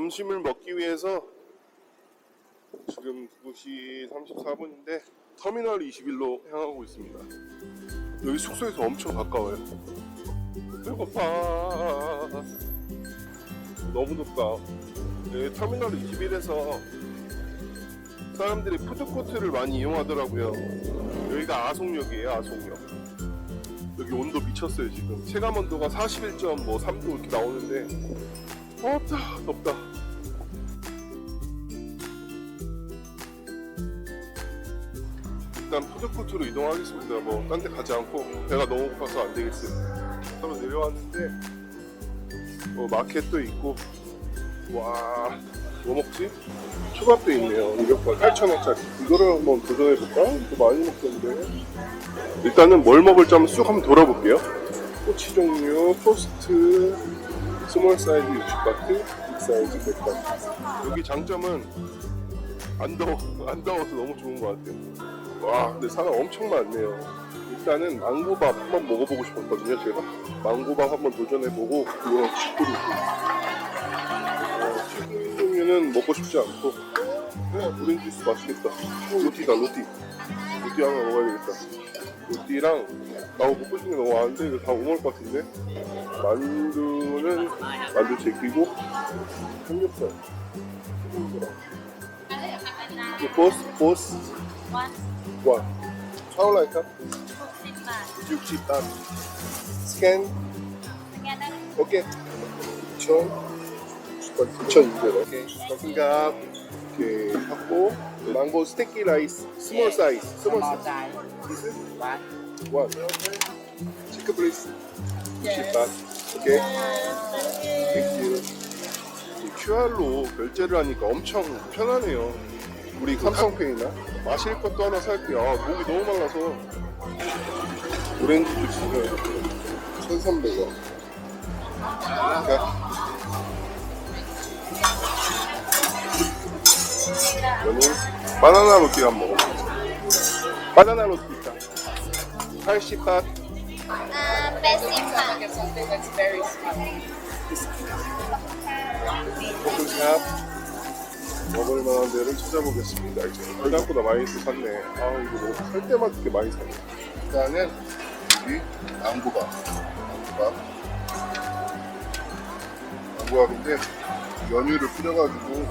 점심을 먹기 위해서 지금 9시 34분인데 터미널 21로 향하고 있습니다. 여기 숙소에서 엄청 가까워요. 배고파. 너무 덥다. 네, 터미널 21에서 사람들이 푸드코트를 많이 이용하더라고요. 여기가 아송역이에요, 아송역. 여기 온도 미쳤어요, 지금. 체감 온도가 41.3도 이렇게 나오는데, 덥다, 덥다. 일단 푸드코트로 이동하겠습니다. 뭐, 딴 데 가지 않고, 배가 너무 고파서 안 되겠어요. 한번 내려왔는데, 뭐, 마켓도 있고, 와, 뭐 먹지? 초밥도 있네요. 200원, 8,000원짜리. 이거를 한번 도전해볼까? 이거 많이 먹던데. 일단은 뭘 먹을지 한번 쑥 한번 돌아볼게요. 꼬치 종류, 토스트, 스몰 사이즈 60바트, 빅 사이즈 100바트. 여기 장점은 안 더워, 안 더워서 너무 좋은 것 같아요. 와, 근데 사람 엄청 많네요. 일단은 망고밥 한번 먹어보고 싶었거든요, 제가. 망고밥 한번 도전해보고, 치쿠리. 어, 치쿠리 종류는 먹고 싶지 않고, 네, 오렌지 주스 맛있겠다. 로티다, 로티. 로티 하나 먹어야 되겠다. 로티랑 나고 먹고 싶은 게 너무 많은데 이거 다못 먹을 것 같은데? 만두는 만두 제끼고 삼겹살. 이 보스 보스. 와 차올라이카 60 baht. 60단 스캔. 오케이. 2천 2,200원 오케이. 감사합니다 이렇게 하고 망고 스테이키 라이스 스몰 사이즈 스몰 사이즈. This is One. one. 치크 플리스 60단 오케이 땡큐. 이 QR로 결제를 하니까 엄청 편하네요. 우리 삼성페이나? 마실 것도 하나 살게요. 아, 목이 너무 말라서. 오렌지 주스는 1,300원. 저는 바나나 로티 한번 먹어보겠습니다. 바나나 로티 있다. 80바 Uh, basic one. Get something that's very small. 포크샵 먹을 만한 데를 찾아보겠습니다. 이제 생각보다 많이 또 샀네. 아 이거 뭐살 때마다 이렇게 많이 사네. 일단은 여기 망고밥. 망고밥. 망고밥인데 연유를 뿌려가지고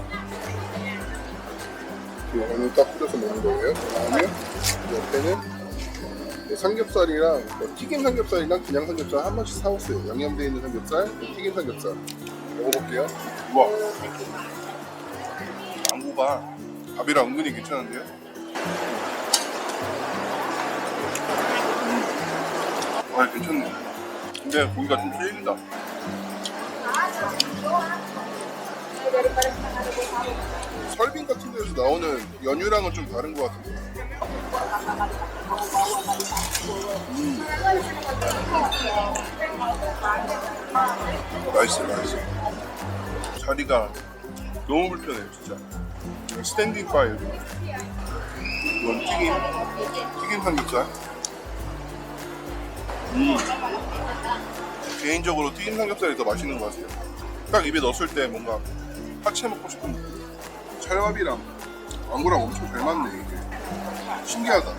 연유 딱 뿌려서 먹는 거예요. 그다음에 옆에는 뭐 삼겹살이랑 뭐 튀김 삼겹살이랑 그냥 삼겹살 한 번씩 사왔어요. 양념되어 있는 삼겹살, 튀김 삼겹살. 먹어볼게요. 우와. 망고가 밥이랑 은근히 괜찮은데요? 음. 아, 괜찮네. 근데 고기가 좀 질긴다. 설빙 같은 데서 나오는 연유랑은 좀 다른 것 같은데. 음. 맛있어, 맛있어. 자리가 너무 불편해요, 진짜. 스탠딩 파일. 이건 튀김, 튀김 삼겹살. 음. 개인적으로 튀김 삼겹살이 더 맛있는 것 같아요. 딱 입에 넣었을 때 뭔가 파채 먹고 싶은. 찰밥이랑 망고랑 엄청 잘 맞네, 이게. 신기하다.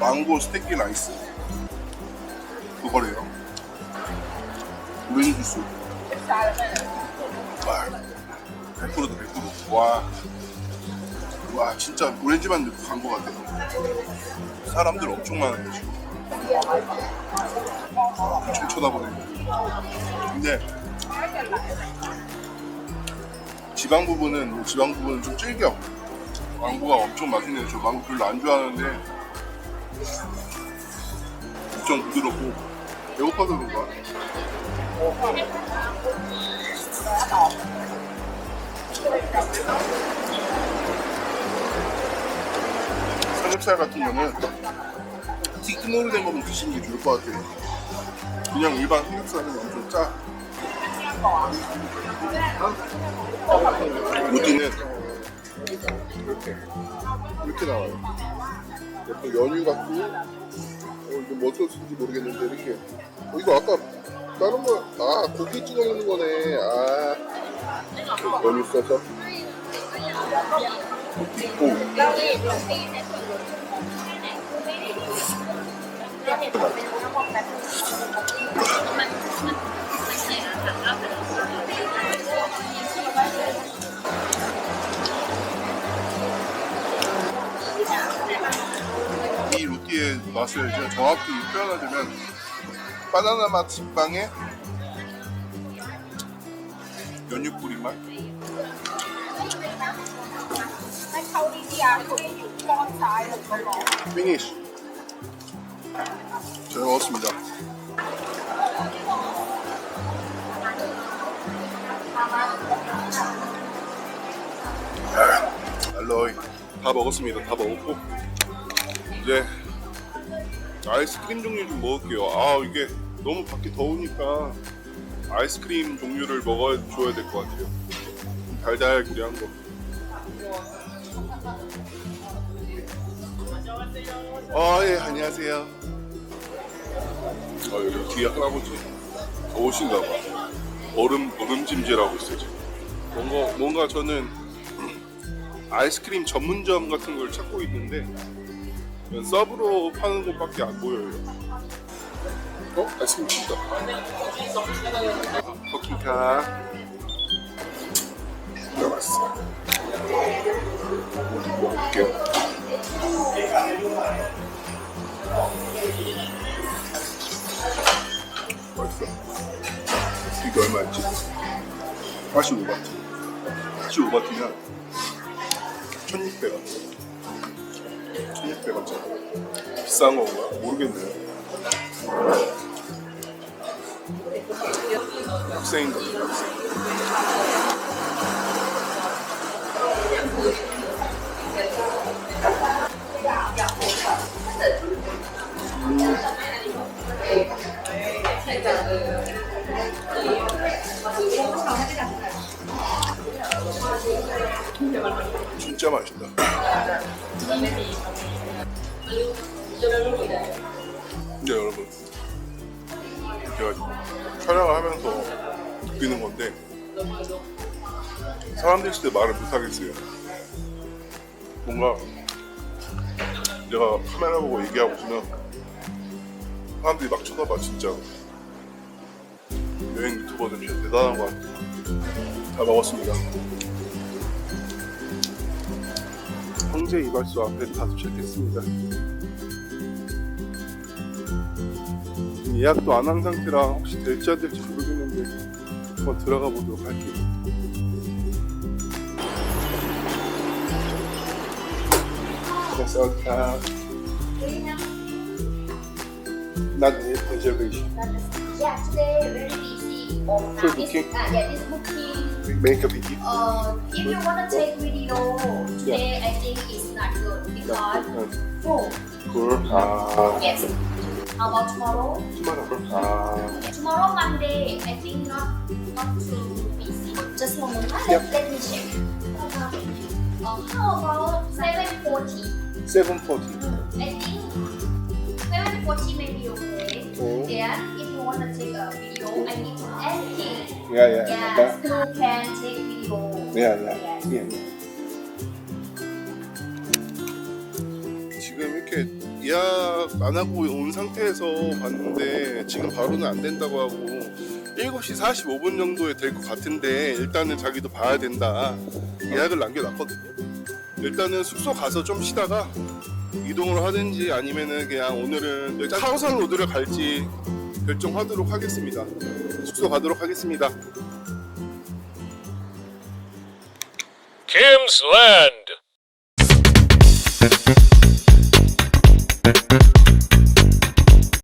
망고 스테이키 라이스. 그거래요. 오렌지 주스. 와, 100%다 100%. 와, 와 진짜 오렌지만 넣고 간것 같아. 사람들 엄청 많은데 지금. 엄청 쳐다보네. 근데 지방 부분은 뭐 지방 부분은 좀 질겨. 망고가 엄청 맛있네요. 저 망고 별로 안 좋아하는데 엄청 부드럽고 배고파서 그런가? 삼겹살 같은 거는 튀김으로 된 거면 드시는 게 좋을 것 같아요. 그냥 일반 삼겹살은 엄청 짜. 로티는 이렇게 이렇게 나와요. 약간 연유 같고 어, 이거 뭐 소스인지 모르겠는데 이렇게 어, 이거 아까 다른 거아 고기 찍어 먹는 거네. 아 연유 써서. 오. 이 루띠의 맛을 제가 정확히 표현하자면 바나나 맛 식빵에 연육 뿌린 맛? 피니쉬 잘 먹었습니다. 알로이 다 먹었습니다. 다 먹었고 이제 아이스크림 종류 좀 먹을게요. 아 이게 너무 밖에 더우니까 아이스크림 종류를 먹어줘야 될 것 같아요. 좀 달달구리한 거. 아, 예, 안녕하세요. 아, 여기 뒤에 할아버지 더우신가 봐. 얼음, 얼음찜질하고 있어요, 지금. 뭔가, 뭔가 저는 아이스크림 전문점 같은 걸 찾고 있는데, 서브로 파는 곳밖에 안 보여요. 어? 아이스크림 진다. 버킹카. 들어갔어. 먹을게요. 맛있어. 이게 얼마였지? 85바트. 85바트면 1600원. 1600원짜리. 비싼 건가? 모르겠네요. 학생인 것 같아요, 학생. 근데 여러분, 제가 촬영을 하면서 느끼는 건데 사람들 때 말을 못 하겠어요. 뭔가 내가 카메라 보고 얘기하고 있으면 사람들이 막 쳐다봐 진짜. 여행 유튜버들 진짜 대단한 것 같아요. 잘 먹었습니다. 황제 이발소 앞에 다 도착했습니다. 예약도 안 한 상태라 혹시 될지 안 될지 모르겠는데 한번 들어가 보도록 할게요. 감사합니다. Not reservation. Yeah, today very busy. Oh, For now this- booking? uh, yeah, this booking. make a video. Uh, if you wanna take video today, I think it's not good because full. Cool. Uh, yes. How about tomorrow? Tomorrow. Uh, tomorrow Monday, I think not not too busy. Just one moment. Yep. Let me check. Uh, how about seven forty? Seven forty. I think seven forty may be okay. Oh. Then if you wanna take a video, I need to edit. Yeah, yeah. Yes, who can take video? Yeah, yeah. Yes. yeah. 지금 이렇게 예약 안 하고 온 상태에서 봤는데 지금 바로는 안 된다고 하고 7시 45분 정도에 될 것 같은데 일단은 자기도 봐야 된다 예약을 남겨놨거든요 일단은 숙소 가서 좀 쉬다가 이동을 하든지 아니면은 그냥 오늘은 카오산 로드를 갈지 결정하도록 하겠습니다. 숙소 가도록 하겠습니다. Kim's